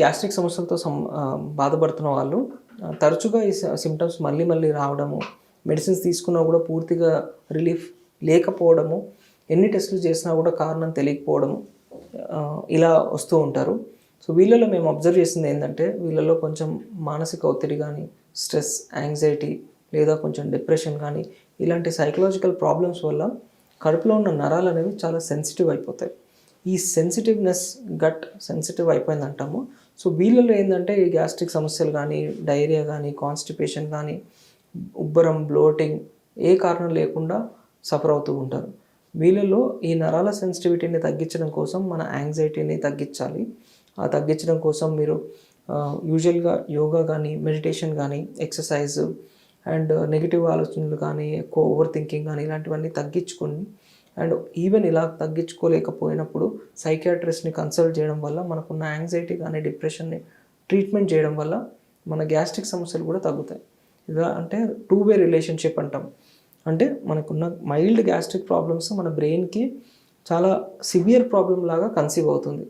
Gastric సమస్యలతో సం బాధపడుతున్న వాళ్ళు తరచుగా ఈ సిమ్టమ్స్ మళ్ళీ మళ్ళీ రావడము మెడిసిన్స్ తీసుకున్నా కూడా పూర్తిగా రిలీఫ్ లేకపోవడము ఎన్ని టెస్టులు చేసినా కూడా కారణం తెలియకపోవడము ఇలా వస్తూ ఉంటారు. సో వీళ్ళలో మేము అబ్జర్వ్ చేసింది ఏంటంటే వీళ్ళలో కొంచెం మానసిక ఒత్తిడి కానీ స్ట్రెస్ యాంగ్జైటీ లేదా కొంచెం డిప్రెషన్ కానీ ఇలాంటి సైకలాజికల్ ప్రాబ్లమ్స్ వల్ల కడుపులో ఉన్న నరాలు అనేవి చాలా సెన్సిటివ్ అయిపోతాయి. ఈ సెన్సిటివ్నెస్ గట్ సెన్సిటివ్ అయిపోయింది అంటాము. సో వీళ్ళలో ఏంటంటే ఈ గ్యాస్ట్రిక్ సమస్యలు కానీ డైరియా కానీ కాన్స్టిపేషన్ కానీ ఉబ్బరం బ్లోటింగ్ ఏ కారణం లేకుండా సఫర్ అవుతూ ఉంటారు. వీళ్ళలో ఈ నరాల సెన్సిటివిటీని తగ్గించడం కోసం మన యాంగ్జైటీని తగ్గించాలి. ఆ తగ్గించడం కోసం మీరు యూజువల్గా యోగా కానీ మెడిటేషన్ కానీ ఎక్సర్సైజ్ అండ్ నెగిటివ్ ఆలోచనలు కానీ ఎక్కువ ఓవర్ థింకింగ్ కానీ ఇలాంటివన్నీ తగ్గించుకొని అండ్ ఈవెన్ ఇలా తగ్గించుకోలేకపోయినప్పుడు సైకియాట్రిస్ట్ని కన్సల్ట్ చేయడం వల్ల మనకున్న యాంగ్జైటీ కానీ డిప్రెషన్ని ట్రీట్మెంట్ చేయడం వల్ల మన గ్యాస్ట్రిక్ సమస్యలు కూడా తగ్గుతాయి. ఇలా అంటే టూ వే రిలేషన్షిప్ అంటాం. అంటే మనకున్న మైల్డ్ గ్యాస్ట్రిక్ ప్రాబ్లమ్స్ మన బ్రెయిన్కి చాలా సివియర్ ప్రాబ్లం లాగా కన్సీవ్ అవుతుంది.